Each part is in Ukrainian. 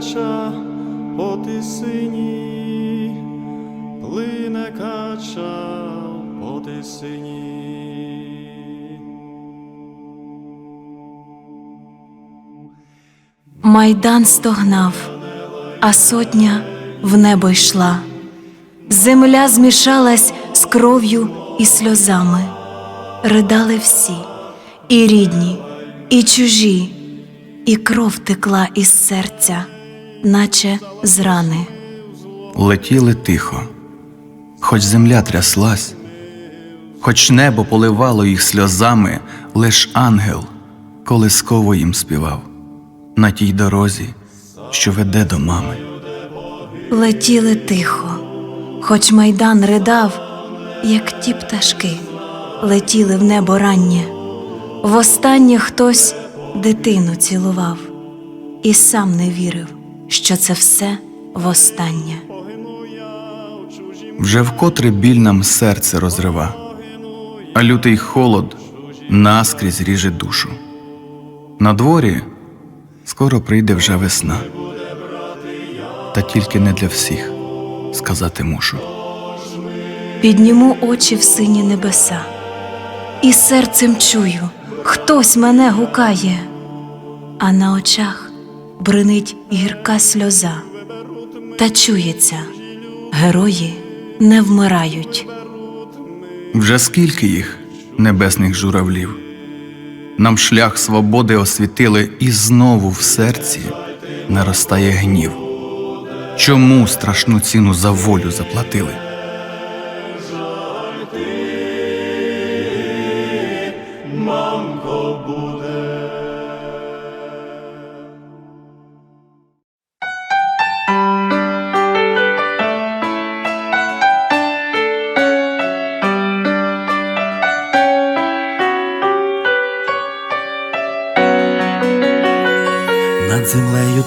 кача по тисині, плине кача по тисині. Майдан стогнав, а сотня в небо йшла. Земля змішалась з кров'ю і сльозами. Ридали всі, і рідні, і чужі, і кров текла із серця, наче з рани. Летіли тихо, хоч земля тряслась, хоч небо поливало їх сльозами, лиш ангел колисково їм співав на тій дорозі, що веде до мами. Летіли тихо, хоч майдан ридав, як ті пташки, летіли в небо раннє. Востаннє хтось дитину цілував, і сам не вірив, що це все востаннє. Вже вкотре біль нам серце розрива, а лютий холод наскрізь ріже душу. На дворі скоро прийде вже весна, та тільки не для всіх сказати мушу. Підніму очі в сині небеса, і серцем чую, хтось мене гукає, а на очах бринить гірка сльоза, та чується, герої не вмирають. Вже скільки їх, небесних журавлів, нам шлях свободи освітили, і знову в серці наростає гнів. Чому страшну ціну за волю заплатили?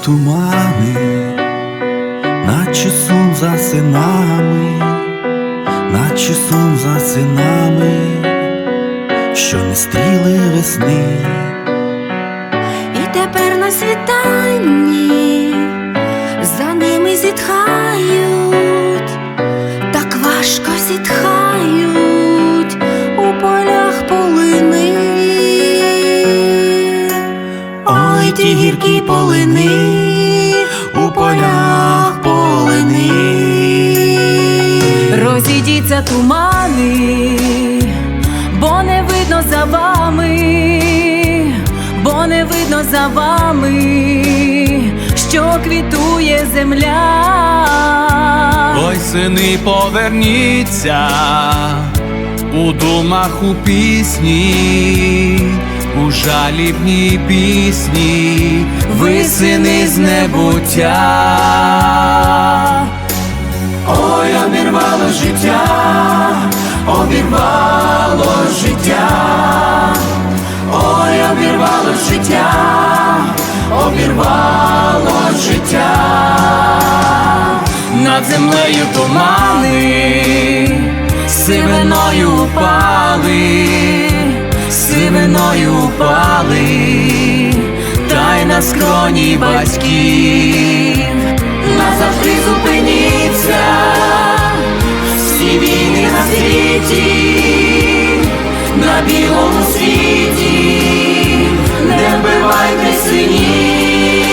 Тумани, наче сум за синами, наче сум за синами, що не стріли весни. Розійдіться тумани, бо не видно за вами, бо не видно за вами, що квітує земля. Ой, сини, поверніться у думах у пісні, у жалібній пісні, ви сини з небуття. Ой, обірвало життя, обірвало життя, ой, обірвало життя, обірвало життя. Над землею тумани, сивиною упали, сивиною упали, та й на скроні батьків світі, на білому світі, не вбивайте синів.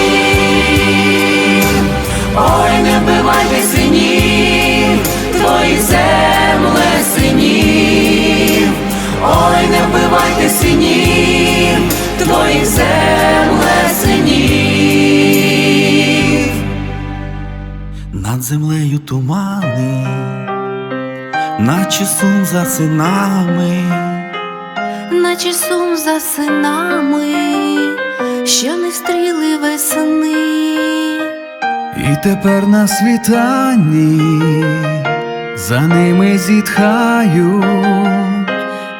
Ой, не вбивайте синів, твоїх земле синів, ой, не вбивайте синів, твоїх земле синів. Над землею тумани, наче сум за синами. наче сум за синами, що не встріли весни. І тепер на світанні за ними зітхають.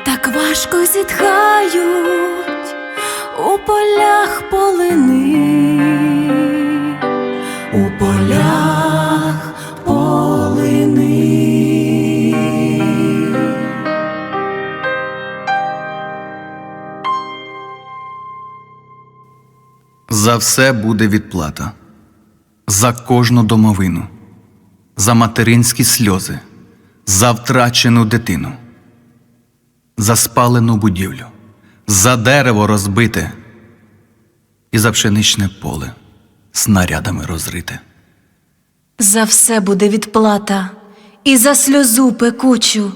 Так важко зітхають у полях полини, За все буде відплата. за кожну домовину, за материнські сльози, за втрачену дитину, за спалену будівлю, за дерево розбите. І за пшеничне поле снарядами розрите. За все буде відплата, і за сльозу пекучу,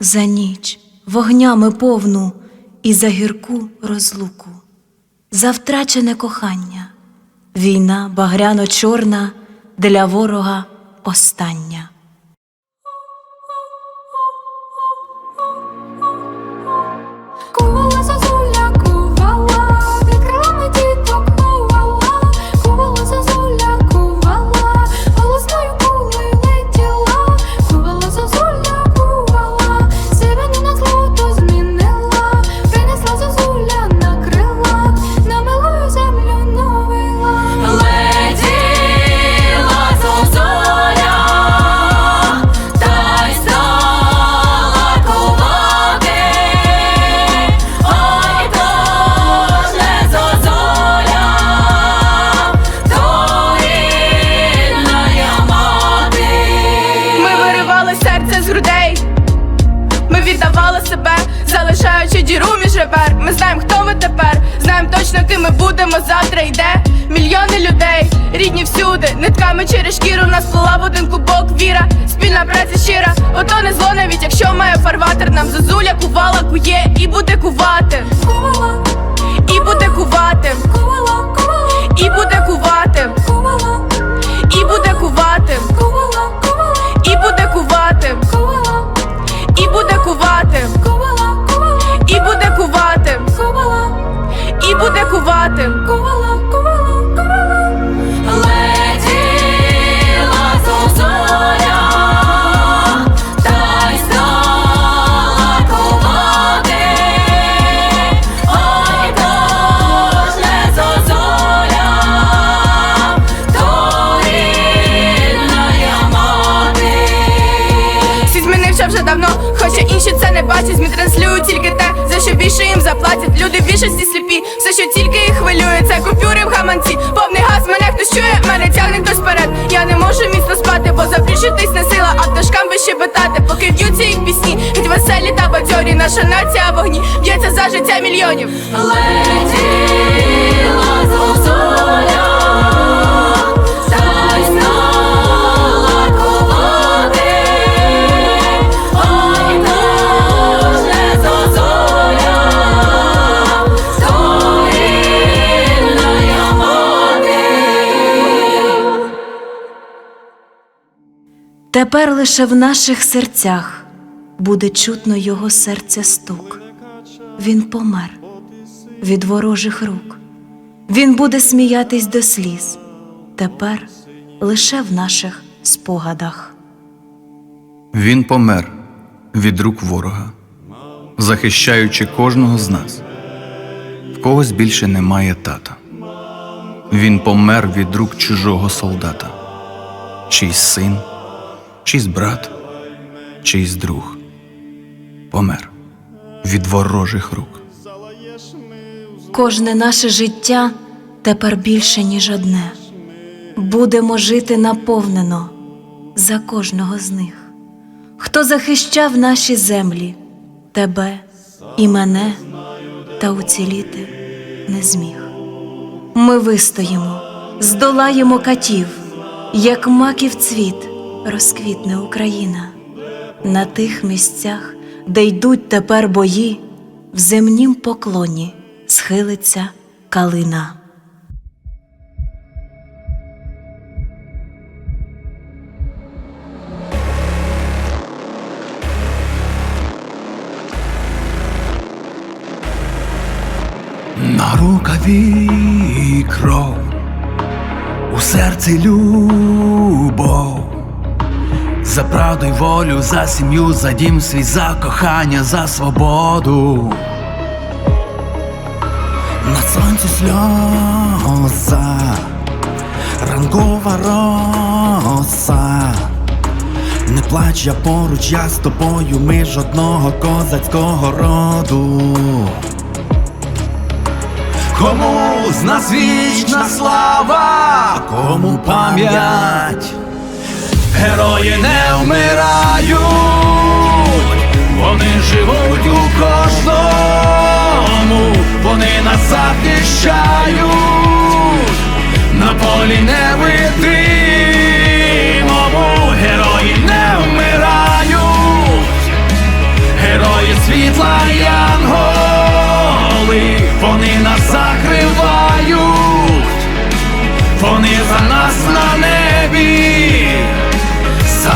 за ніч вогнями повну, і за гірку розлуку, за втрачене кохання, війна багряно-чорна для ворога остання. Рідні. Нитками через шкіру нас плела в один клубок віра. Спільна праця щира, ото не зло, навіть якщо має фарватер. Нам зозуля кувала, кує і буде кувати. Кувала, І буде кувати, і буде кувати, кувала, і буде кувати, і буде кувати, кувала, і буде кувати. І буде кувати, і буде кувати. Світ вже давно, хоча інші це не бачать. Змі транслюють тільки те, за що більше їм заплатять. Люди в більшості сліпі, все, що тільки їх хвилює, це купюри в гаманці. Повний газ, мене хтось чує, мене тягне хтось вперед. Я не можу міцно спати, бо запрішитись не сила, а пташкам би щебетати, поки в'ються їх пісні. Геть веселі та бадьорі, наша нація вогні б'ється за життя мільйонів. Летіла Тепер лише в наших серцях буде чутно його серця стук. Він помер від ворожих рук. Він буде сміятись до сліз. Тепер лише в наших спогадах. Він помер від рук ворога, захищаючи кожного з нас. В когось більше немає тата. Він помер від рук чужого солдата, чийсь син, чийсь брат, чийсь друг. Помер від ворожих рук. Кожне наше життя тепер більше, ніж одне. Будемо жити наповнено за кожного з них, хто захищав наші землі, тебе і мене, та уціліти не зміг. Ми вистоїмо, здолаємо катів, як маків цвіт розквітне Україна. На тих місцях, де йдуть тепер бої, в земнім поклоні схилиться калина. На рукаві кров, у серці любов, за правду й волю, за сім'ю, за дім свій, за кохання, за свободу. На сонці сльоза, ранкова роса. Не плач, я поруч, я з тобою, ми ж одного козацького роду. Кому з нас вічна слава, кому пам'ять, герої не вмирають, вони живуть у кожному, вони нас захищають, на полі невидимому, герої не вмирають, герої світла янголи, вони нас закривають, вони за нас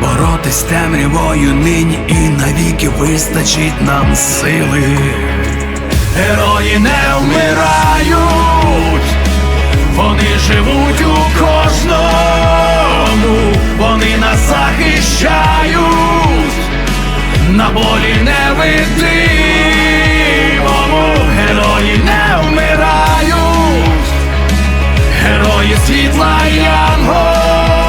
боротись темрявою нині і навіки вистачить нам сили. Герої не вмирають, вони живуть у кожному, вони нас захищають, на болі невидимому, герої не вмирають, герої світла янголи,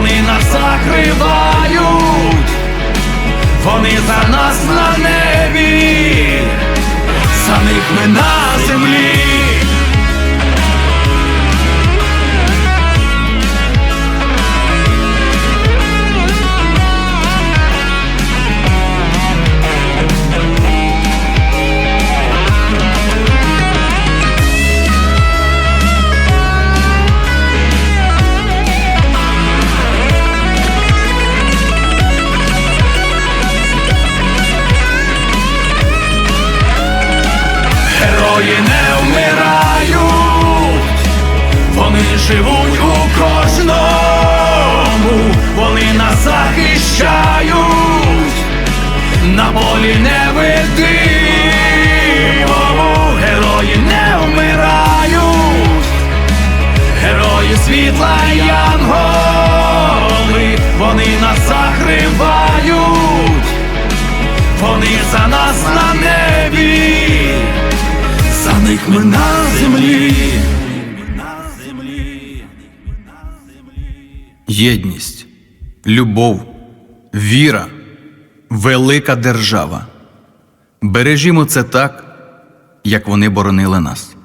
вони нас закривають, вони за нас на небі, за них ми на землі. Них ми на землі. Єдність, любов, віра, велика держава. Бережімо це так, як вони боронили нас.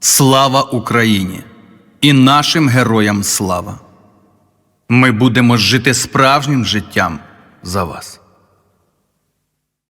Слава Україні і нашим героям слава! Ми будемо жити справжнім життям за вас.